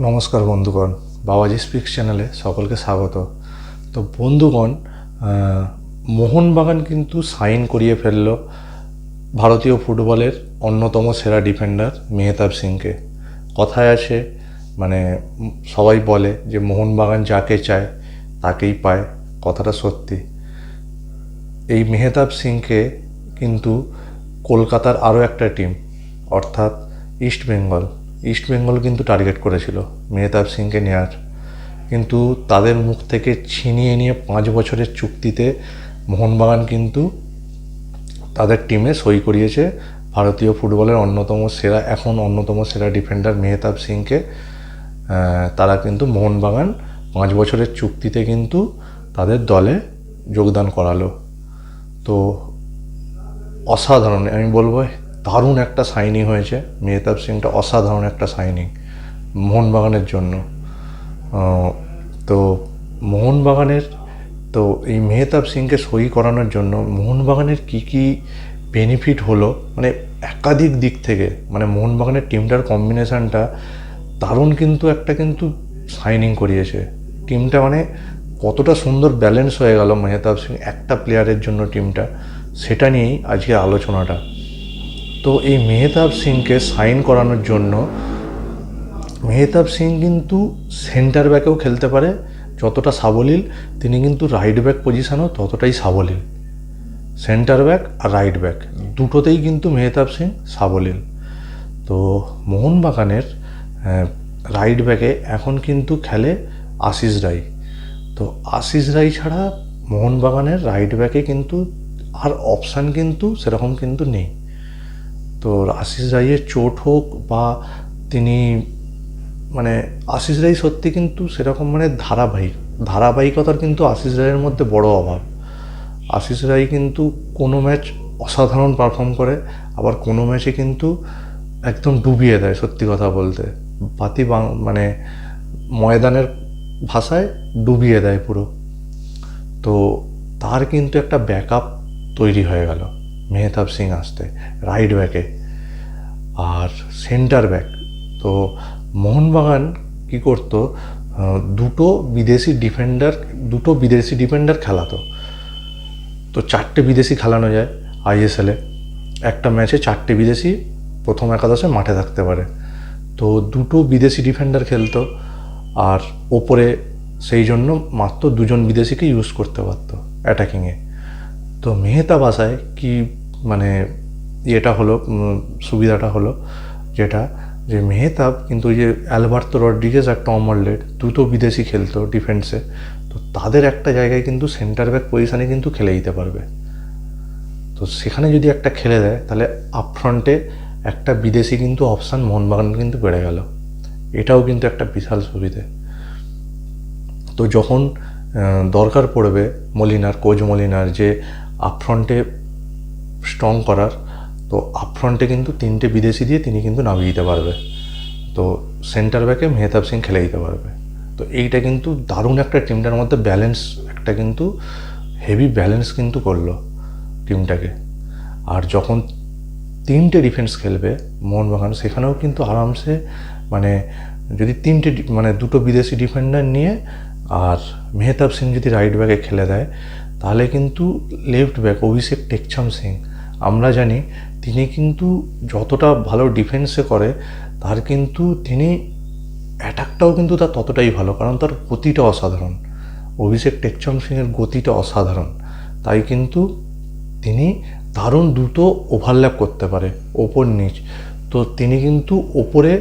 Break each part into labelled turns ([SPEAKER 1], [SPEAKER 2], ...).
[SPEAKER 1] নমস্কার বন্ধুগণ, বাবাজি স্পিক্স চ্যানেলে সকলকে স্বাগত। তো বন্ধুগণ মোহনবাগান কিন্তু সাইন করিয়ে ফেলল ভারতীয় ফুটবলের অন্যতম সেরা ডিফেন্ডার মেহতাব সিংকে। কথায় আছে মানে সবাই বলে যে মোহনবাগান যাকে চায় তাকেই পায়, কথাটা সত্যি। এই মেহতাব সিংকে কিন্তু কলকাতার আরও একটা টিম, অর্থাৎ ইস্ট বেঙ্গল। ইস্ট বেঙ্গল কিন্তু টার্গেট করেছিল, মেহতাব সিংকে নেয়ার। কিন্তু তাদের মুখ থেকে ছিনিয়ে নিয়ে পাঁচ বছরের চুক্তিতে মোহনবাগান কিন্তু তাদের টিমে সই করিয়েছে। ভারতীয় ফুটবলের অন্যতম সেরা, এখন অন্যতম সেরা ডিফেন্ডার মেহতাব সিংকে তারা কিন্তু মোহনবাগান পাঁচ বছরের চুক্তিতে কিন্তু তাদের দলে যোগদান করালো। তো অসাধারণ, আমি বলব দারুণ একটা সাইনিং হয়েছে। মেহতাব সিংটা অসাধারণ একটা সাইনিং মোহনবাগানের জন্য। তো মোহনবাগানের, তো এই মেহতাব সিংকে সই করানোর জন্য মোহনবাগানের কি কি বেনিফিট হলো? মানে একাধিক দিক থেকে মানে মোহনবাগানের টিমটার কম্বিনেশানটা দারুণ কিন্তু একটা কিন্তু সাইনিং করিয়েছে। টিমটা মানে কতটা সুন্দর ব্যালেন্স হয়ে গেল মেহতাব সিং একটা প্লেয়ারের জন্য টিমটা সেটা নিয়েই আজকে আলোচনাটা। তো এই মেহতাব সিংকে সাইন করানোর জন্য, মেহতাব সিং কিন্তু সেন্টার ব্যাকেও খেলতে পারে, যতটা সাবলীল, তিনি কিন্তু রাইট ব্যাক পজিশানও ততটাই সাবলীল। সেন্টার ব্যাক আর রাইট ব্যাক, দুটোতেই কিন্তু মেহতাব সিং সাবলীল। তো মোহনবাগানের রাইট ব্যাকে এখন কিন্তু খেলে আশিস রাই। তো আশিস রাই ছাড়া মোহনবাগানের রাইট ব্যাকে কিন্তু আর অপশান কিন্তু সেরকম কিন্তু নেই। তো আশিস রাইয়ের চোট হোক বা তিনি মানে আশিস রাই সত্যি কিন্তু সেরকম মানে ধারাবাহিক। ধারাবাহিকতার কিন্তু আশিস রায়ের মধ্যে বড় অভাব। আশিস রাই কিন্তু কোনো ম্যাচ অসাধারণ পারফর্ম করে, আবার কোনো ম্যাচে কিন্তু একদম ডুবিয়ে দেয় সত্যি কথা বলতে। বাতি মানে ময়দানের ভাষায় ডুবিয়ে দেয় পুরো। তো তার কিন্তু একটা ব্যাকআপ তৈরি হয়ে গেল। মেহতাব সিং আসতে রাইট ব্যাকে আর সেন্টার ব্যাক। তো মোহনবাগান কি করতো? দুটো বিদেশি ডিফেন্ডার, দুটো বিদেশি ডিফেন্ডার খেলাতো। তো চারটে বিদেশি খেলানো যায় আইএসএলে একটা ম্যাচে চারটে বিদেশি, প্রথম একাদশে মাঠে থাকতে পারে। তো দুটো বিদেশি ডিফেন্ডার খেলতো আর ওপরে সেই জন্য মাত্র দুজন বিদেশিকে ইউজ করতে পারতো অ্যাটাকিংয়ে তো মেহতা বাসায় কি মানে ইয়েটা হলো সুবিধাটা হলো যেটা যে মেহতাব কিন্তু ওই যে অ্যালবার্তো রড্রিগেজ একটা অমরলেট দুটো বিদেশি খেলতো ডিফেন্সে। তো তাদের একটা জায়গায় কিন্তু সেন্টার ব্যাক পজিশানে কিন্তু খেলে দিতে পারবে। তো সেখানে যদি একটা খেলে দেয়, তাহলে আপফ্রন্টে একটা বিদেশি কিন্তু অপশান মোহনবাগান কিন্তু বেড়ে গেল। এটাও কিন্তু একটা বিশাল সুবিধে। তো যখন দরকার পড়বে মলিনার, কোচ মলিনার যে আপফ্রন্টে স্ট্রং করার, তো আপফ্রন্টে কিন্তু তিনটে বিদেশি দিয়ে তিনি কিন্তু নামিয়ে দিতে পারবে। তো সেন্টার ব্যাকে মেহতাব সিং খেলে দিতে পারবে। তো এইটা কিন্তু দারুণ একটা টিমটার মধ্যে ব্যালেন্স একটা কিন্তু হেভি ব্যালেন্স কিন্তু করল টিমটাকে আর যখন তিনটে ডিফেন্স খেলবে মোহনবাগান, সেখানেও কিন্তু আরামসে মানে যদি তিনটে মানে দুটো বিদেশি ডিফেন্ডার নিয়ে আর মেহতাব সিং যদি রাইট ব্যাকে খেলে দেয়, তাহলে কিন্তু লেফট ব্যাক অভিষেক টেকচাম সিং আমরা জানি তিনি কিন্তু যতটা ভালো ডিফেন্সে করে, তার কিন্তু তিনি অ্যাটাকটাও কিন্তু তার ততটাই ভালো, কারণ তার গতিটা অসাধারণ। অভিষেক টেকচম সিংয়ের গতিটা অসাধারণ। তাই কিন্তু তিনি দারুণ দ্রুত ওভারল্যাপ করতে পারে ওপর নিচ। তো তিনি কিন্তু ওপরে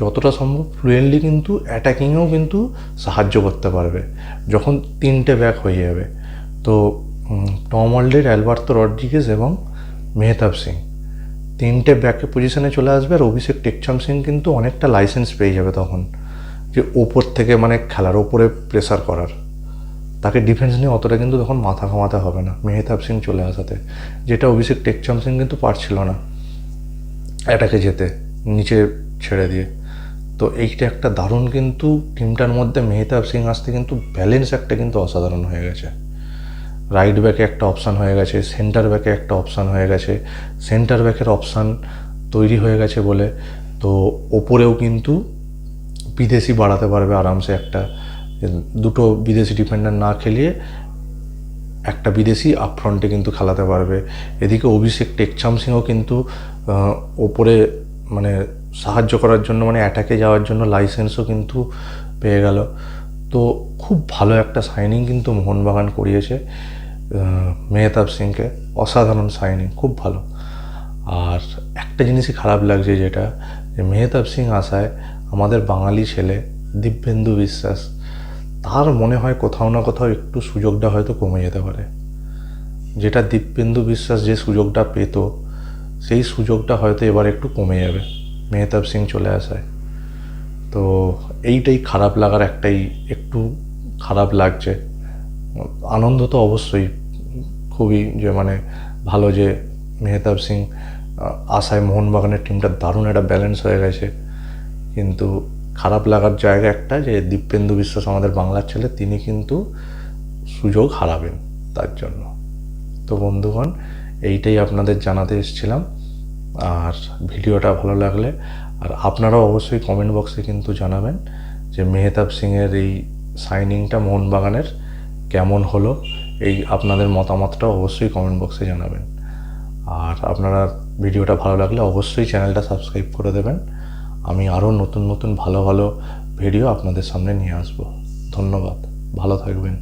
[SPEAKER 1] যতটা সম্ভব ফ্লুয়েন্টলি কিন্তু অ্যাটাকিংয়েও কিন্তু সাহায্য করতে পারবে, যখন তিনটে ব্যাক হয়ে যাবে। তো টম অলডের অ্যালবার্তো রড্রিগেজ এবং মেহতাব সিং। তিনটে ব্যাকে পজিশনে চলে আসবে আর অভিষেক টেকচাম সিং কিন্তু অনেকটা লাইসেন্স পেয়ে যাবে তখন। যে ওপর থেকে মানে খেলার ওপরে প্রেসার করার। তাকে ডিফেন্স নিয়ে অতটা কিন্তু তখন মাথা ঘামাতে হবে না, মেহতাব সিং চলে আসাতে। যেটা অভিষেক টেকচাম সিং কিন্তু পারছিল না অ্যাটাকে যেতে, নিচে ছেড়ে দিয়ে। তো এইটা একটা দারুণ কিন্তু টিমটার মধ্যে মেহতাব সিং আসতে কিন্তু ব্যালেন্স একটা কিন্তু অসাধারণ হয়ে গেছে। রাইট ব্যাকে একটা অপশান হয়ে গেছে সেন্টার ব্যাকে একটা অপশান হয়ে গেছে। সেন্টার ব্যাকের অপশান তৈরি হয়ে গেছে বলে। তো ওপরেও কিন্তু বিদেশি বাড়াতে পারবে আরামসে একটা, দুটো বিদেশি ডিফেন্ডার না খেলিয়ে একটা বিদেশি আপফ্রন্টে কিন্তু খেলাতে পারবে। এদিকে অভিষেক টেকচাম সিংও কিন্তু ওপরে মানে সাহায্য করার জন্য মানে অ্যাটাকে যাওয়ার জন্য লাইসেন্সও কিন্তু পেয়ে গেল। তো খুব ভালো একটা সাইনিং কিন্তু মোহনবাগান করিয়েছে মেহতাব সিংকে। অসাধারণ সাইনিং খুব ভালো। আর একটা জিনিসই খারাপ লাগছে যেটা, যে মেহতাব সিং আসায় আমাদের বাঙালি ছেলে দিব্যেন্দু বিশ্বাস, তার মনে হয় কোথাও না কোথাও একটু সুযোগটা হয়তো কমে যেতে পারে। যেটা দিব্যেন্দু বিশ্বাস যে সুযোগটা পেত, সেই সুযোগটা হয়তো এবার একটু কমে যাবে, মেহতাব সিং চলে আসায়। তো এইটাই খারাপ লাগার একটাই একটু খারাপ লাগছে। আনন্দ তো অবশ্যই খুবই যে মানে ভালো যে মেহতাব সিং আশায় মোহনবাগানের টিমটা দারুণ একটা ব্যালেন্স হয়ে গেছে। কিন্তু খারাপ লাগার জায়গা একটা যে দীপেন্দু বিশ্বাস আমাদের বাংলার ছেলে, তিনি কিন্তু সুযোগ হারাবেন তার জন্য। তো বন্ধুগণ, এইটাই আপনাদের জানাতে এসেছিলাম। আর ভিডিওটা ভালো লাগলে আর আপনারাও অবশ্যই কমেন্ট বক্সে কিন্তু জানাবেন যে মেহতাব সিংয়ের এই সাইনিংটা মোহনবাগানের কেমন হলো, এই আপনাদের মতামতটা অবশ্যই কমেন্ট বক্সে জানাবেন। আর আপনারা ভিডিওটা ভালো লাগলে অবশ্যই চ্যানেলটা সাবস্ক্রাইব করে দেবেন। আমি আরও নতুন নতুন ভালো ভালো ভিডিও আপনাদের সামনে নিয়ে আসব। ধন্যবাদ। ভালো থাকবেন।